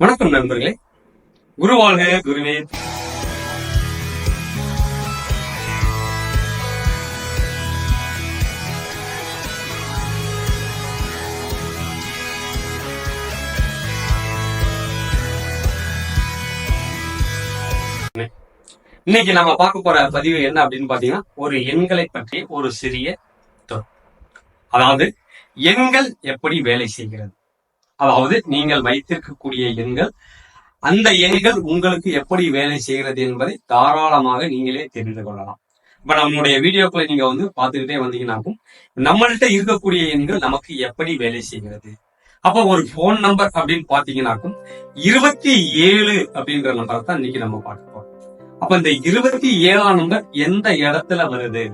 வணக்கம் நண்பர்களே. குருவாழ்க குருவே. இன்னைக்கு நம்ம பார்க்க போற பதிவு என்ன அப்படின்னு பாத்தீங்கன்னா ஒரு எண்களை பற்றி ஒரு சிறிய அதாவது எண்கள் எப்படி வேலை செய்கிறது? அதாவது நீங்கள் வைத்திருக்கக்கூடிய எண்கள் அந்த எண்கள் உங்களுக்கு எப்படி வேலை செய்கிறது என்பதை தாராளமாக நீங்களே தெரிந்து கொள்ளலாம். இப்ப நம்மளுடைய வீடியோக்களை நீங்க வந்து பார்த்துக்கிட்டே வந்தீங்கன்னாக்கும் நம்மள்ட்ட இருக்கக்கூடிய எண்கள் நமக்கு எப்படி வேலை செய்கிறது? அப்ப ஒரு போன் நம்பர் அப்படின்னு பாத்தீங்கன்னாக்கும் இருபத்தி ஏழு அப்படின்ற நம்பரை தான் இன்னைக்கு நம்ம பார்க்க போறோம். அப்ப இந்த இருபத்தி ஏழாம் நம்பர் எந்த இடத்துல வருது?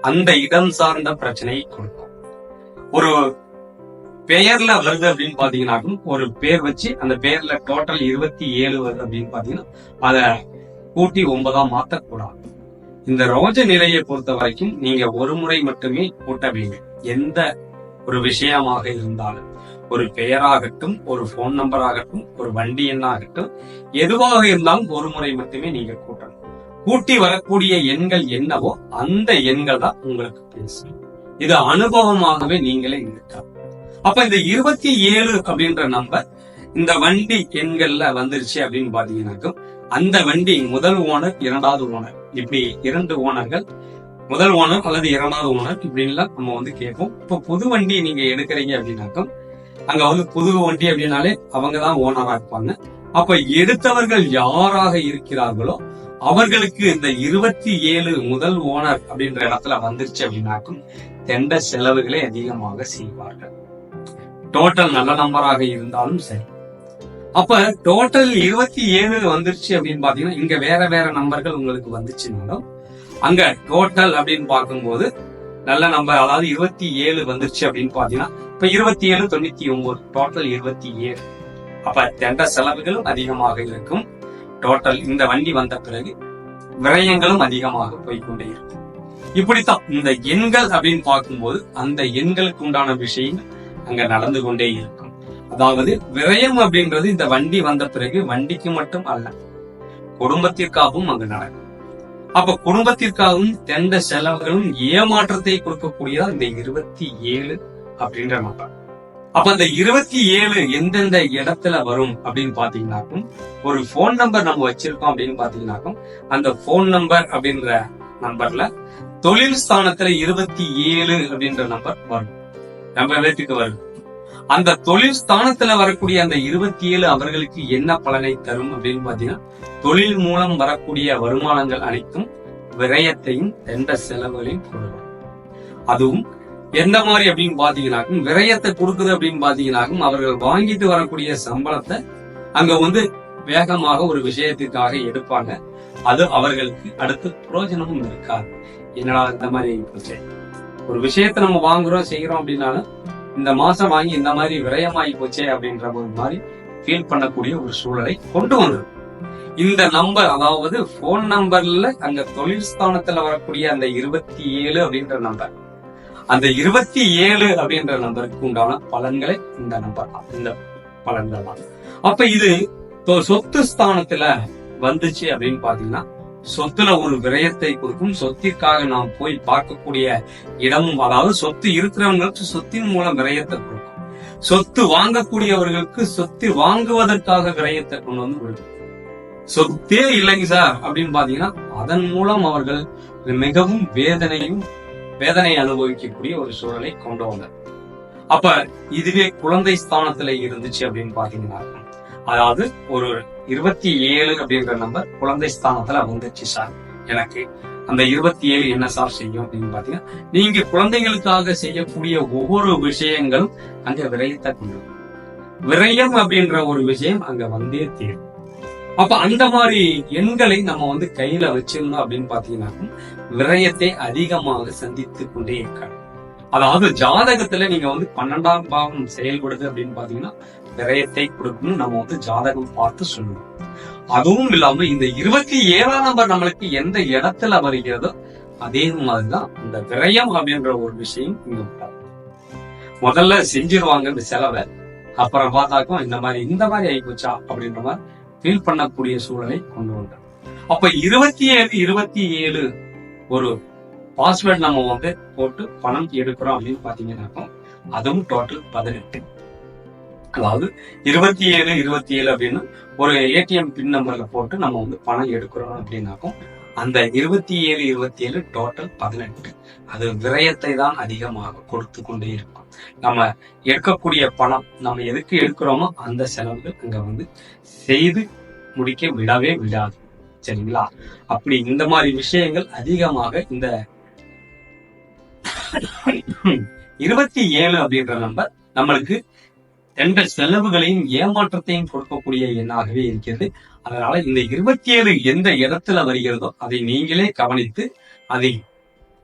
அந்த இடம் சார்ந்த பிரச்சனையை கொடுக்கும். ஒரு பெயர்ல வருது அப்படின்னு பாத்தீங்கன்னாக்கும் ஒரு பேர் வச்சு அந்த பேர்ல டோட்டல் இருபத்தி ஏழு வருது அப்படின்னு பாத்தீங்கன்னா அத கூட்டி ஒன்பதா மாத்தக்கூடாது. இந்த ரோஜ நிலையை பொறுத்த வரைக்கும் நீங்க ஒரு முறை மட்டுமே கூட்ட வேண்டும். எந்த ஒரு விஷயமாக இருந்தாலும். ஒரு பெயராகட்டும் ஒரு போன் நம்பர் ஆகட்டும் ஒரு வண்டி எண்ணாகட்டும் எதுவாக இருந்தாலும் ஒரு முறை மட்டுமே நீங்க கூட்டணும். கூட்டி வரக்கூடிய எண்கள் என்னவோ அந்த எண்கள் தான் உங்களுக்கு பேசும். இது அனுபவமாகவே நீங்களே இருக்கலாம் அப்ப இந்த இருபத்தி ஏழு அப்படின்ற நம்பர் இந்த வண்டி எண்கள்ல வந்துருச்சு அப்படின்னு பாத்தீங்கன்னாக்கும் அந்த வண்டி முதல் ஓனர் இரண்டாவது ஓனர் இப்படி இரண்டு ஓனர்கள் முதல் ஓனர் அல்லது இரண்டாவது ஓனர் இப்படின்லாம் நம்ம வந்து கேட்போம். இப்ப புது வண்டி நீங்க எடுக்கிறீங்க அப்படின்னாக்கும் அங்க வந்து புது வண்டி அப்படின்னாலே அவங்க தான் ஓனரா இருப்பாங்க. அப்ப எடுத்தவர்கள் யாராக இருக்கிறார்களோ அவர்களுக்கு இந்த இருபத்தி ஏழு முதல் ஓனர் அப்படின்ற இடத்துல வந்துருச்சு அப்படின்னாக்கும் தெண்ட செலவுகளை அதிகமாக செய்வார்கள். டோட்டல் நல்ல நம்பராக இருந்தாலும் சரி. அப்ப டோட்டல் இருபத்தி ஏழு வந்துருச்சு அப்படின்னு பாத்தீங்கன்னா இங்க வேற வேற நம்பர்கள் உங்களுக்கு வந்துச்சுனாலும் அங்க டோட்டல் அப்படின்னு பார்க்கும்போது நல்ல நம்பர் அதாவது இருபத்தி ஏழு வந்துருச்சு அப்படின்னு பாத்தீங்கன்னா இப்ப இருபத்தி ஏழு தொண்ணூத்தி ஒன்பது டோட்டல் இருபத்தி ஏழு. அப்ப தெண்ட செலவுகளும் அதிகமாக இருக்கும். டோட்டல் இந்த வண்டி வந்த பிறகு விரயங்களும் அதிகமாக போய்க்கொண்டே இருக்கும். இப்படித்தான் இந்த எண்கள் அப்படின்னு பார்க்கும்போது அந்த எண்களுக்கு உண்டான விஷயங்கள் அங்க நடந்து கொண்டே இருக்கும். அதாவது விரயம் அப்படின்றது இந்த வண்டி வந்த பிறகு வண்டிக்கு மட்டும் அல்ல குடும்பத்திற்காகவும் அங்கு நடக்கும். அப்ப குடும்பத்திற்காகவும் தெண்ட செலவுகளும் ஏமாற்றத்தை கொடுக்கக்கூடியதா இந்த இருபத்தி ஏழு அப்படின்ற நம்பர் அப்ப அந்த இருபத்தி ஏழு எந்தெந்த இடத்துல வரும் அப்படின்னு பாத்தீங்கன்னாக்கும் ஒரு போன் நம்பர் நம்ம வச்சிருக்கோம் அப்படின்னு பாத்தீங்கன்னாக்கும் அந்த போன் நம்பர் அப்படின்ற நம்பர்ல தொழில் ஸ்தானத்துல இருபத்தி ஏழு அப்படின்ற நம்பர் வரும். நம்ம வீட்டுக்கு வரும். அந்த தொழில் ஸ்தானத்துல வரக்கூடிய அந்த இருபத்தி ஏழு அவர்களுக்கு என்ன பலனை தரும் அப்படின்னு பாத்தீங்கன்னா தொழில் மூலம் வரக்கூடிய வருமானங்கள் அனைத்தும் விரயத்தையும் எந்த செலவுகளையும் கொடுக்கும். அதுவும் எந்த மாதிரி அப்படின்னு பாத்தீங்கன்னாக்கும் விரயத்தை கொடுக்குது அப்படின்னு பாத்தீங்கன்னாக்கும் அவர்கள் வாங்கிட்டு வரக்கூடிய சம்பளத்தை அங்க வந்து வேகமாக ஒரு விஷயத்திற்காக எடுப்பாங்க. அது அவர்களுக்கு அடுத்து பிரயோஜனமும் இருக்காது. என்னடா இந்த மாதிரி பிரச்சனை ஒரு விஷயத்த நம்ம வாங்குறோம் செய்யறோம் அப்படின்னாலும் இந்த மாசம் வாங்கி இந்த மாதிரி விரயமாகி போச்சே அப்படின்ற ஒரு மாதிரி ஃபீல் பண்ணக்கூடிய ஒரு சூழலை கொண்டு வந்தது. இந்த நம்பர் அதாவது போன் நம்பர்ல அங்க தொழில் ஸ்தானத்துல வரக்கூடிய அந்த இருபத்தி ஏழு அப்படின்ற நம்பர் அந்த இருபத்தி ஏழு அப்படின்ற நம்பருக்கு உண்டான பலன்களை இந்த நம்பர் தான். இந்த பலன்கள் தான். அப்ப இது சொத்து ஸ்தானத்துல வந்துச்சு அப்படின்னு பாத்தீங்கன்னா சொத்துல ஒரு விரயத்தை கொடுக்கும். சொத்திற்காக நாம் போய் பார்க்கக்கூடிய இடமும் அதாவது சொத்து இருக்கிறவங்களுக்கு சொத்தின் மூலம் விரயத்தை கொடுக்கும். சொத்து வாங்கக்கூடியவர்களுக்கு சொத்து வாங்குவதற்காக விரயத்தை கொண்டு வந்து கொடுக்கும். சொத்தே இல்லைங்க சார் அப்படின்னு பாத்தீங்கன்னா அதன் மூலம் அவர்கள் மிகவும் வேதனையும் வேதனை அனுபவிக்கக்கூடிய ஒரு சூழலை கொண்டு வந்தார். அப்ப இதுவே குழந்தை ஸ்தானத்துல இருந்துச்சு அப்படின்னு பாத்தீங்கன்னா அதாவது ஒரு இருபத்தி ஏழு அப்படின்ற நம்பர் குழந்தை ஸ்தானத்துல வந்துச்சு சார். எனக்கு அந்த இருபத்தி ஏழு என்ன சார் செய்யும் அப்படின்னு பாத்தீங்கன்னா நீங்க குழந்தைகளுக்காக செய்யக்கூடிய ஒவ்வொரு விஷயங்களும் அங்க விரயத்தை கொண்டு விரயம் அப்படின்ற ஒரு விஷயம் அங்க வந்தே தீரும். அப்ப அந்த மாதிரி எண்களை நம்ம வந்து கையில வச்சிருந்தோம் அப்படின்னு பாத்தீங்கன்னா விரயத்தை அதிகமாக சந்தித்து கொண்டே இருக்காங்க அதாவது ஜாதகத்துல நீங்க வந்து பன்னெண்டாம் பாவம் செயல்படுது அப்படின்னு பாத்தீங்கன்னா விரயத்தை கொடுக்கணும் நம்ம வந்து ஜாதகம் பார்த்து சொல்லணும். அதுவும் இல்லாம இந்த இருபத்தி ஏழாம் நம்பர் நம்மளுக்கு எந்த இடத்துல வருகிறதோ அதே மாதிரிதான் இந்த விரயம் அப்படின்ற ஒரு விஷயம் இங்க முதல்ல செஞ்சிருவாங்க இந்த செலவை அப்புறம் பார்த்தாக்கும் இந்த மாதிரி இந்த மாதிரி ஆயிப்போச்சா அப்படின்ற மாதிரி ஃபீல் பண்ணக்கூடிய சூழலை கொண்டு வந்தோம். அப்ப இருபத்தி ஏழு இருபத்தி ஏழு ஒரு பாஸ்வேர்ட் நம்ம வந்து போட்டு பணம் எடுக்கிறோம் அப்படின்னு பாத்தீங்கன்னாக்கும் அதுவும் டோட்டல் பதினெட்டு. அதாவது இருபத்தி ஏழு இருபத்தி ஏழு அப்படின்னு ஒரு ஏடிஎம் பின் நம்பர்ல போட்டு நம்ம வந்து பணம் எடுக்கிறோம் அப்படின்னாக்கும் அந்த இருபத்தி ஏழு இருபத்தி ஏழு டோட்டல் பதினெட்டு. அது விரயத்தை தான் அதிகமாக கொடுத்து கொண்டே இருக்கும். நம்ம எடுக்கக்கூடிய பணம் நம்ம எதுக்கு எடுக்கிறோமோ அந்த செலவுகள் அங்க வந்து செய்து முடிக்க விடவே விடாது. சரிங்களா? அப்படி இந்த மாதிரி விஷயங்கள் அதிகமாக இந்த இருபத்தி ஏழு அப்படின்ற நம்பர் நம்மளுக்கு எந்த செலவுகளையும் ஏமாற்றத்தையும் கொடுக்கக்கூடிய எண்ணாகவே இருக்கிறது. அதனால இந்த இருபத்தி ஏழு எந்த இடத்துல வருகிறதோ அதை நீங்களே கவனித்து அதை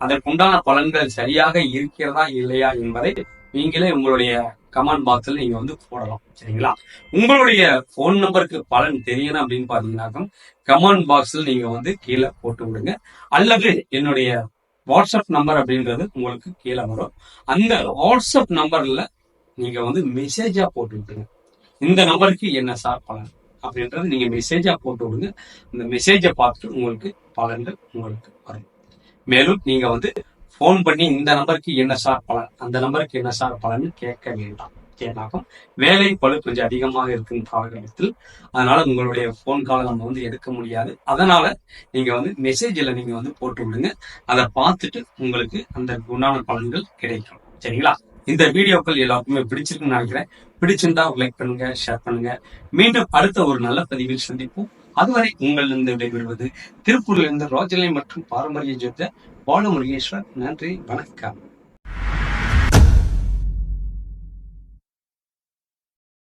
அதற்குண்டான பலன்கள் சரியாக இருக்கிறதா இல்லையா என்பதை நீங்களே உங்களுடைய கமெண்ட் பாக்ஸ்ல நீங்க வந்து போடலாம். சரிங்களா? உங்களுடைய போன் நம்பருக்கு பலன் தெரியணும் அப்படின்னு பாத்தீங்கன்னாக்கும் கமெண்ட் பாக்ஸ்ல நீங்க வந்து கீழே போட்டு விடுங்க. அல்லது என்னுடைய வாட்ஸ்அப் நம்பர் அப்படின்றது உங்களுக்கு கீழே வரும். அந்த வாட்ஸ்அப் நம்பர்ல நீங்க வந்து மெசேஜா போட்டு விட்டுருங்க. இந்த நம்பருக்கு என்ன சார் பலன் அப்படின்றது நீங்க மெசேஜா போட்டு விடுங்க. இந்த மெசேஜை பார்த்துட்டு உங்களுக்கு பலன்கள் உங்களுக்கு வரும். மேலும் நீங்க வந்து ஃபோன் பண்ணி இந்த நம்பருக்கு என்ன சார் பலன் அந்த நம்பருக்கு என்ன சார் பலன் கேட்க வேண்டாம். ஏன்னாக்கும் வேலை பளு கொஞ்சம் அதிகமாக இருக்கும் காலகட்டத்தில். அதனால உங்களுடைய ஃபோன் காலை நம்ம வந்து எடுக்க முடியாது. அதனால நீங்க வந்து மெசேஜில் நீங்க வந்து போட்டு விடுங்க. அதை பார்த்துட்டு உங்களுக்கு அந்த குணான பலன்கள் கிடைக்கும். சரிங்களா? இந்த வீடியோக்கள் எல்லாருக்குமே பிடிச்சிருக்குன்னு நினைக்கிறேன். பிடிச்சிருந்தா லைக் பண்ணுங்க ஷேர் பண்ணுங்க. மீண்டும் அடுத்த ஒரு நல்ல பதிவில் சந்திப்போம். அதுவரை உங்களிருந்து விடைபெறுவது திருப்பூரிலிருந்து ரோஜலை மற்றும் பாரம்பரிய ஜோதிட பாலமுருகேஸ்வர் நன்றி வணக்கம்.